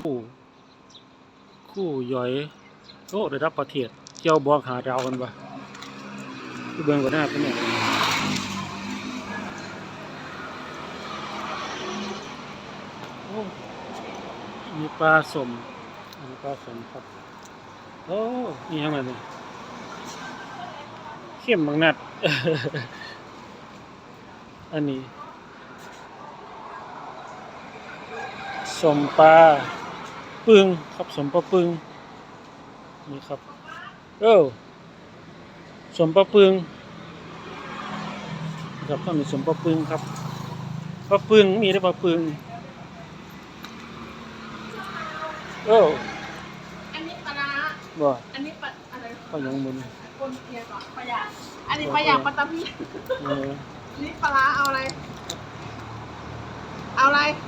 คู่ คู่ย่อยโอ้ระดับประเทศเจ้าบอกหาดาวกันปะเบิ่งก็น่าเป็นเนี่ยโอ้มีปลาสมมีปลาสมครับ โอ้นี่ยังไงเนี่ยเข้มบางนัด อันนี้สมปลา ปึงครับสมปลาปึงนี่ครับเออสมปลาปึงครับต้องมีสมปลาปึงครับปลาปึงมีได้ปลาปึงเอออันนี้ปลาร้าบ่อันนี้ปลาอะไรก็ยังมุนปนเทียก่อนปลาหยาอันนี้ปลาหยาปลาตะเพียนเออนี่ปลาร้าเอาอะไร เอาอะไรเ